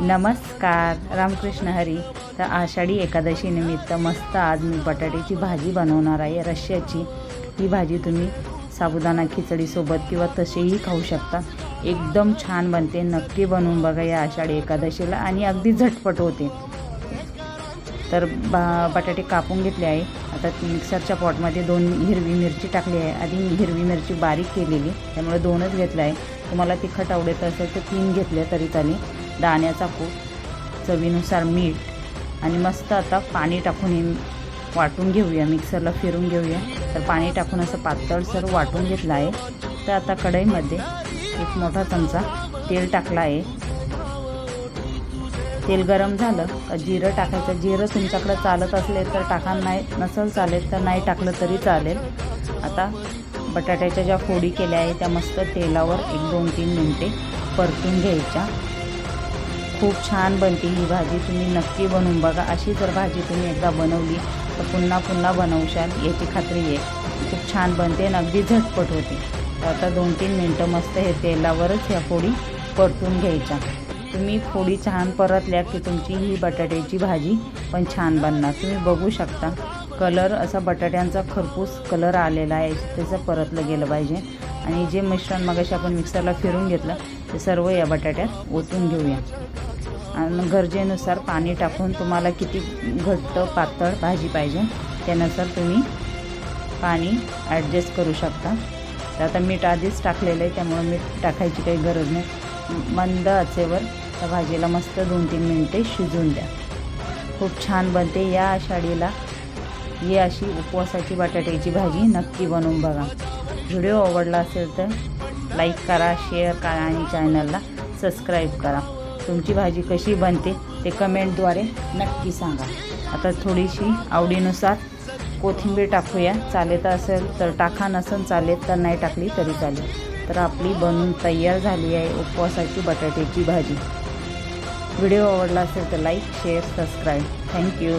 नमस्कार रामकृष्ण हरी. तर आषाढी एकादशी निमित्त मस्त आज मी बटाट्याची भाजी बनवणार आहे. रश्श्याची ही भाजी तुम्ही साबुदाणा खिचडीसोबत किंवा तसेही खाऊ शकता. एकदम छान बनते. नक्की बनवून बघा या आषाढी एकादशीला आणि अगदी झटपट होते. तर बा बटाटे कापून घेतले आहे. आता मिक्सरच्या पॉटमध्ये दोन हिरवी मिरची टाकली आहे. आधी मी हिरवी मिरची बारीक केलेली. त्यामुळे दोनच घेतलं आहे. तुम्हाला तिखट आवडत असेल तर तीन घेतले तरी चालेल. दाण्याचा कूट चवीनुसार मीठ आणि मस्त आता पाणी टाकून हे वाटून घेऊया. मिक्सरला फिरून घेऊया. तर पाणी टाकून असं पातळसर वाटून घेतलं आहे. तर आता कढईमध्ये एक मोठा चमचा तेल टाकला आहे. तेल गरम झालं. का जिरं टाकायचं. जिरं तुमच्याकडं चालत असले तर टाका. नाही नसेल चालेल तर नाही टाकलं तरी चालेल. आता बटाट्याच्या ज्या फोडी केल्या आहे त्या मस्त तेलावर एक दोन तीन मिनटे परतून घ्यायच्या. खूप छान बनते ही भाजी. तुम्ही नक्की बनवून बघा. अशी जर भाजी तुम्ही एकदा बनवली तर पुन्हा पुन्हा बनवशाल. याची खात्री आहे. खूप छान बनते आणि अगदी झटपट होते. आता दोन तीन मिनटं मस्त हे तेलावरच ह्या फोडी परतून घ्यायच्या. तुम्ही फोडी छान परतल्या की तुमची ही बटाट्याची भाजी पण छान बनणार. तुम्ही बघू शकता. कलर असा बटाट्यांचा खरपूस कलर आलेला आहे. त्याचं परतलं गेलं पाहिजे. आणि जे मिश्रण मगाशी आपण मिक्सरला फिरून घेतलं ते सर्व या बटाट्यात ओतून घेऊया. गरजेनुसार पाणी टाकून तुम्हाला किती घट्ट पातळ भाजी पाहिजे त्यानुसार तुम्ही पाणी ॲडजस्ट करू शकता. तर आता मीठ आधीच टाकलेलं आहे त्यामुळे मीठ टाकायची काही गरज नाही. मंद आचेवर त्या भाजीला मस्त दोन तीन मिनटे शिजवून द्या. खूप छान बनते या आषाढीला ही अशी उपवासाची बटाट्याची भाजी नक्की बनवून बघा. व्हिडिओ आवडला असेल तर लाईक करा शेअर करा आणि चॅनलला सबस्क्राईब करा. तुमची भाजी कशी बनते ते कमेंटद्वारे नक्की सांगा. आता थोडीशी आवडीनुसार कोथिंबीर टाकूया. चालत असेल तर टाका नसेल चालेल तर नाही टाकली तरी चालेल. तर आपली बनून तयार झाली आहे उपवासाची बटाट्याची भाजी. व्हिडिओ आवडला असेल तर लाईक शेअर सबस्क्राईब. थँक्यू.